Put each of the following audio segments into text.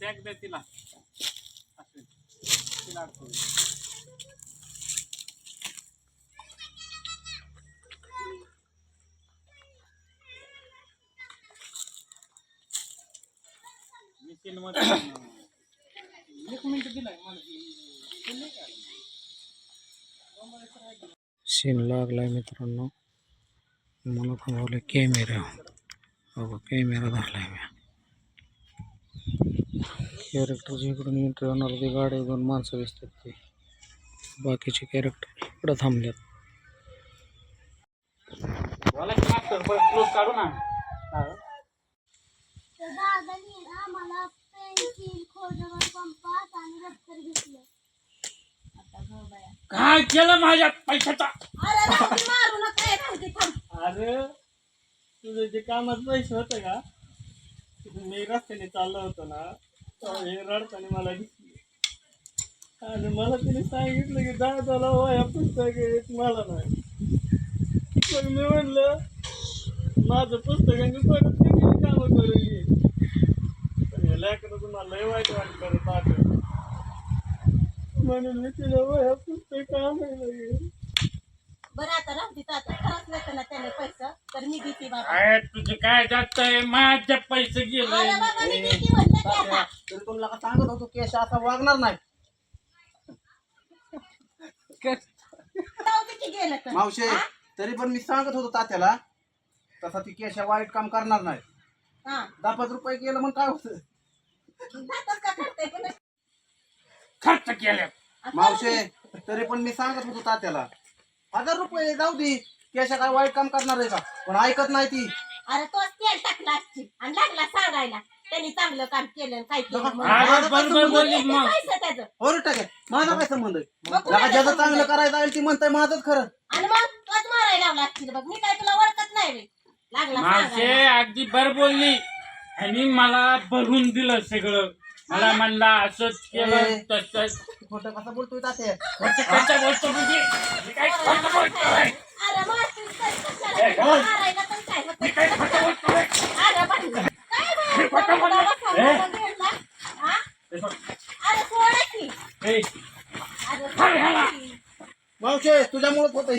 Sack द्या तिला. अश्विन तिला अडकवू. मिशीन एक मिनिट दिलाय मला. सीन लागलाय मित्रांनो. मला थांबवलं कॅमेरा बघा कॅमेरा धरलाय मी. कॅरेक्टरच्या इकडून एंट्री होणार ती गाडी दोन माणसं दिसतात ते. बाकीचे कॅरेक्टर इकडं थांबल्यात. काय केलं माझ्या पैशाचा? अरे तुझं जे कामात पैसे होतं का मी रस्त्याने चाललो होतो ना रडताना मला दिसली. आणि मला तिने सांगितलं की दादाला वया पुस्तक येत मला नाही. मग मी म्हणलं माझं पुस्तकांची परत किती कामं करून येईन. पण हे लेकरं तुम्हाला लय वाईट वाट करत म्हणून मी तिला वया पुस्तक आणायला गेलो. बरं आता राहते आता. खरंच नाही त्याने पैसा तर मी देते बाबा. तुझे काय जात आहे माझे पैसे अरे गेले बाबा मी देते म्हणलं की आता. तरी तुला का सांगत होतो केश असा वागणार नाही? जाऊ दे की गेलं तर. मावशे तरी पण मी सांगत होतो तात्याला तसा ती केशा वाईट काम करणार नाही. हा. दहा पाच रुपये गेलं मग काय होतं? का करते खर्च केले. मावशे तरी पण मी सांगत होतो तात्याला हजार रुपये जाऊ दे. केशा काय वाईट काम करणार आहे का? पण ऐकत नाही ती. अरे तोच तेल टाकला आणि लागला सांगायला. त्यांनी चांगलं काम केलं आणि काय केलं म्हणून. अरे माझं काय संबंध? बोलली किती मग. पैसा त्याचं. हो रे टाके माझा काय संबंध आहे? मग लगा कुणाचा ज्याचं संबंध चांगलं? करायचं आहे ती म्हणताय माझंच खरं. आणि मग तोच मारायला लावला असतील बघ. मी काय तुला ओळखत नाही रे लागला मावशे सांगायला. अगदी बर बोलली. आणि मला भरून दिलं सगळं. मला म्हणला असंच केलं ए. तसंच. खोटं कसं बोलतोय तात्या? खोटं बोलतो म्हणजे? मी काय खोटं बोलतोय? मावशे तुझ्यामुळे होत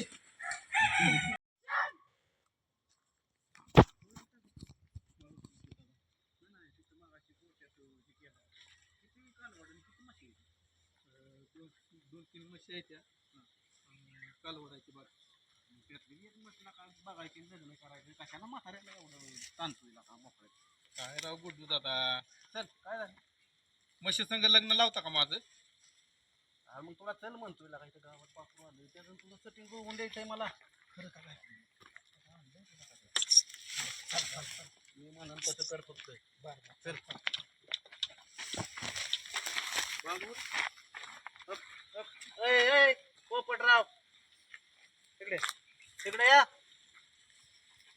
दोन तीन म्हशी आहेत त्या. कालवडाची बाग एक म्हशीला का बघायची लग्न करायचं. कशाला म्हाताऱ्याला एवढं ताणतोय का मोकळ्यात काय राव गुड्डू दादा? चल काय झालं? म्हशी संग लग्न लावता का माझं? अरे मग तुला चल म्हणतोय लागा इथं गावात पाकरू आलं त्याचं तुझं सेटिंग बघून द्यायचंय मला. खरं का काय? चल, चल, चल. मी म्हणून तसं कर फक्त बरं चल.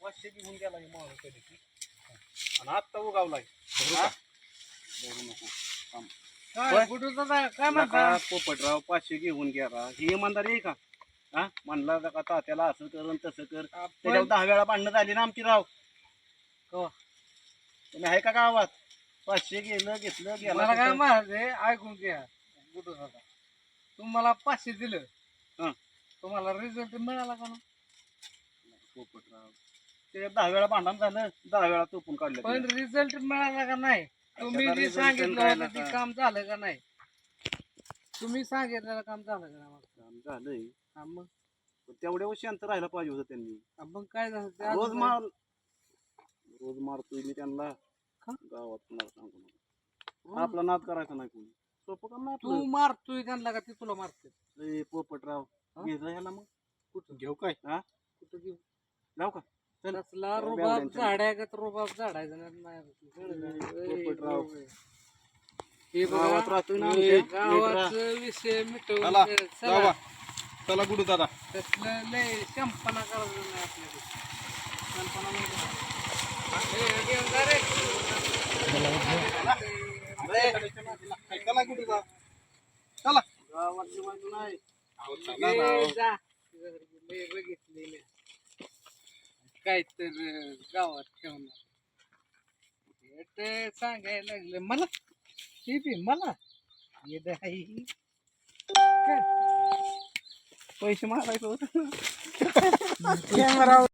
घेऊन गेला कधी आणि आत्ता काय पोपटराव पाचशे घेऊन गेला ही इमानदारी आहे का? हा? म्हणला का तात्याला असं कर आणि तसं कर. त्याच्यावर दहा वेळा भांडणं झाली ना आमची राव? तुम्ही आहे का गावात? पाचशे गेलं घेतलं गेलं मला काय कुठं? म्हणाले ऐकून घ्या गुड्डू दादा तुम्हाला पाचशे दिलं. हं. तुम्हाला रिझल्ट मिळाला का ना पोपटराव. दहा वेळा भांडण झालं दहा वेळा तोपून काढलं पण रिझल्ट मिळाला का नाही? तुम्ही कशाचा जे result सांगितलं ते का? काम झालं का नाही? तुम्ही सांगितलेलं काम झालं का नाही काम झालंय. हा, मग? पण तेवढ्या वर्षी अंतर राहायला पाहिजे होतं त्यांनी. हा, मग काय झालं? ते रोज अजून मार रोज मारतोय मी त्यांना. का? गावात कुणाला सांगू नका. आपला नाद करायचा नाही कोणी. सोपं काम नाही तू आपलं. मारतोय त्यांना का ते तुला मारते ए, पोपटराव हा? घेतलं ह्याला मग? कुठं? घेऊ काय? हा? कुठं घेऊ? जाऊ का. तसला रुबाब. झाडायगत रुबाब झाडायचं नाही. नाही पोपटराव. हे गावात बघा, राहतोय ना आमच्या. नीट गावाचं विषय मिटवून चला, चला जावा. चला गुडू दादा तसलं लय करायचं नाही आपल्याला शंपना नाही करायचं. हे, घेऊन जा रे. चला गावातली नाही हे, जा. लय. काय तर गावात ठेवणार. भेट सांगायला लागले. मला? ती बी मला? येत दाई. पैसे मारायचं होतं. कॅमेरा